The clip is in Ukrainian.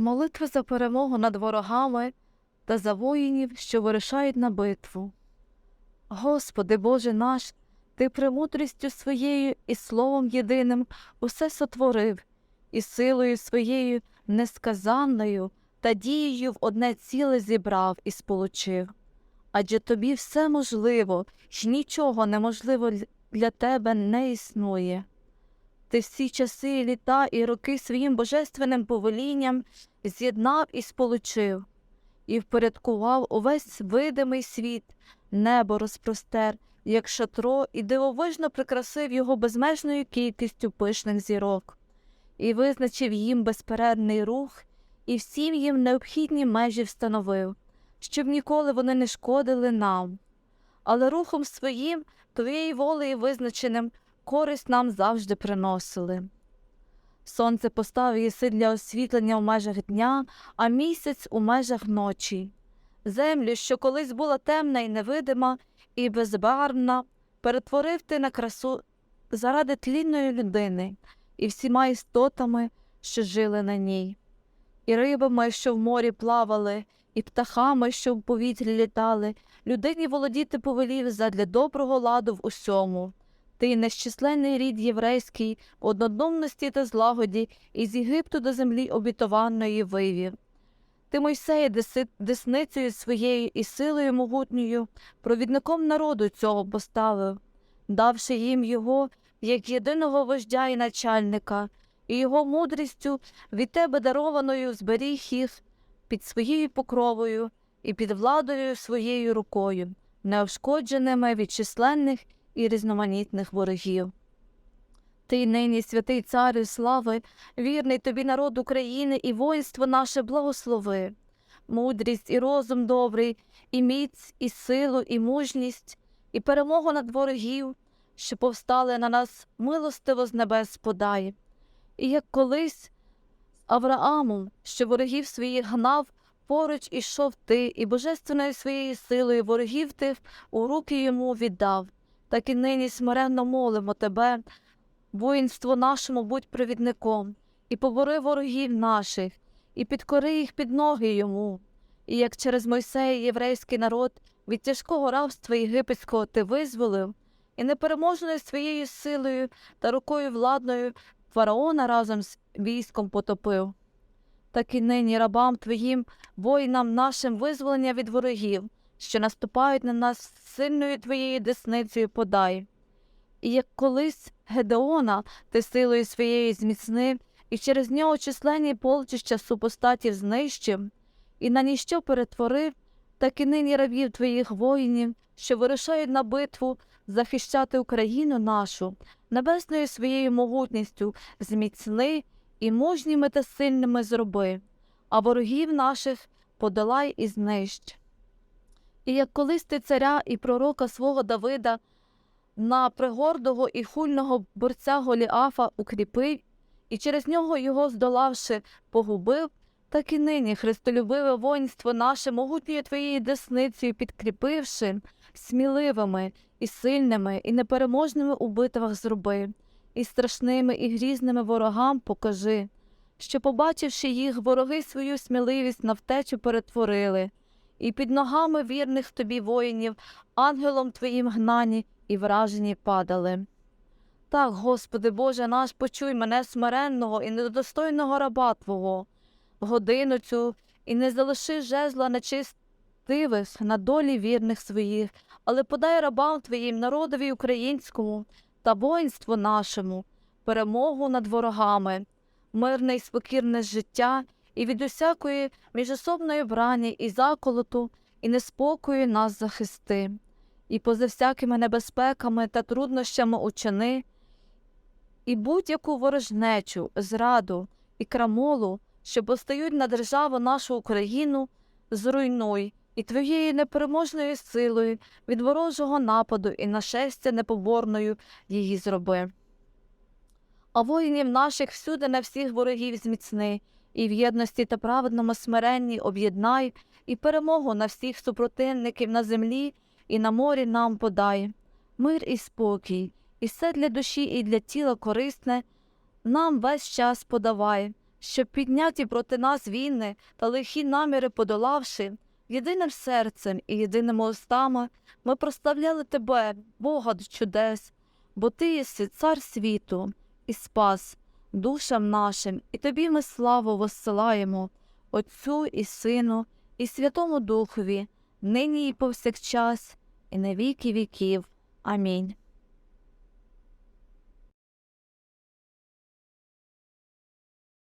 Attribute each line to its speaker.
Speaker 1: Молитва за перемогу над ворогами та за воїнів, що вирішають на битву. Господи Боже наш, Ти премудрістю своєю і словом єдиним усе сотворив, і силою своєю несказанною та дією в одне ціле зібрав і сполучив. Адже тобі все можливо, й нічого неможливо для тебе не існує. Ти всі часи, літа і роки своїм божественним повелінням з'єднав і сполучив, і впорядкував увесь видимий світ, небо розпростер, як шатро, і дивовижно прикрасив його безмежною кількістю пишних зірок, і визначив їм безперервний рух, і всім їм необхідні межі встановив, щоб ніколи вони не шкодили нам. Але рухом своїм, твоєю волею визначеним, користь нам завжди приносили. Сонце поставив єси для освітлення в межах дня, а місяць у межах ночі. Землю, що колись була темна і невидима, і безбарвна, перетворив ти на красу заради тлінної людини і всіма істотами, що жили на ній, і рибами, що в морі плавали, і птахами, що в повітрі літали, людині володіти повелів задля доброго ладу в усьому. Ти нещисленний рід єврейський, однодумності та злагоді, із Єгипту до землі обітованої вивів. Ти Мойсея десницею своєю і силою могутньою, провідником народу цього поставив, давши їм його як єдиного вождя і начальника, і його мудрістю від тебе дарованою зберіг їх під своєю покровою і під владою своєю рукою, неошкодженими від численних і різноманітних ворогів. Ти нині, святий царю слави, вірний тобі народ України і воїнство наше благослови, мудрість і розум добрий, і міць, і силу, і мужність, і перемогу над ворогів, що повстали на нас милостиво з небес подай. І як колись Авраамом, що ворогів своїх гнав, поруч ішов ти, і божественною своєю силою ворогів тих у руки йому віддав. Так і нині смиренно молимо тебе, воїнство нашому будь провідником, і побори ворогів наших, і підкори їх під ноги йому. І як через Мойсея єврейський народ від тяжкого рабства єгипетського ти визволив, і непереможною своєю силою та рукою владною фараона разом з військом потопив. Так і нині рабам твоїм, воїнам нашим визволення від ворогів, що наступають на нас сильною твоєю десницею подай. І як колись Гедеона ти силою своєю зміцнив, і через нього численні полчища супостатів знищив, і на ніщо перетворив, так і нині рабів твоїх воїнів, що вирушають на битву захищати Україну нашу, небесною своєю могутністю зміцни і мужніми та сильними зроби, а ворогів наших подолай і знищ. І як колись ти царя і пророка свого Давида на пригордого і хульного борця Голіафа укріпив, і через нього його здолавши, погубив, так і нині христолюбиве воїнство наше могутньою твоєю десницею підкріпивши, сміливими і сильними, і непереможними у битвах зроби, і страшними і грізними ворогам покажи, що, побачивши їх, вороги свою сміливість на втечу перетворили, і під ногами вірних тобі воїнів, ангелом твоїм гнані і вражені падали. Так, Господи Боже наш, почуй мене смиренного і недостойного раба Твого, годину цю, і не залиши жезла нечистивих на долі вірних своїх, але подай рабам Твоїм народові українському та воїнству нашому, перемогу над ворогами, мирне й спокірне життя і від усякої міжособної брані і заколоту, і неспокою нас захисти, і поза всякими небезпеками та труднощами учини, і будь-яку ворожнечу, зраду і крамолу, що постають на державу нашу Україну, зруйнуй і твоєю непереможною силою від ворожого нападу і нашестя непоборною її зроби. А воїнів наших всюди на всіх ворогів зміцни, і в єдності та праведному смиренні об'єднай, і перемогу на всіх супротивників на землі і на морі нам подай. Мир і спокій, і все для душі і для тіла корисне, нам весь час подавай, щоб підняті проти нас війни та лихі наміри подолавши, єдиним серцем і єдиними устами ми прославляли тебе, Бога чудес, бо ти єси цар світу і спас душам нашим, і тобі ми славу воссилаємо, Отцю і Сину, і Святому Духові, нині і повсякчас, і на віки віків. Амінь.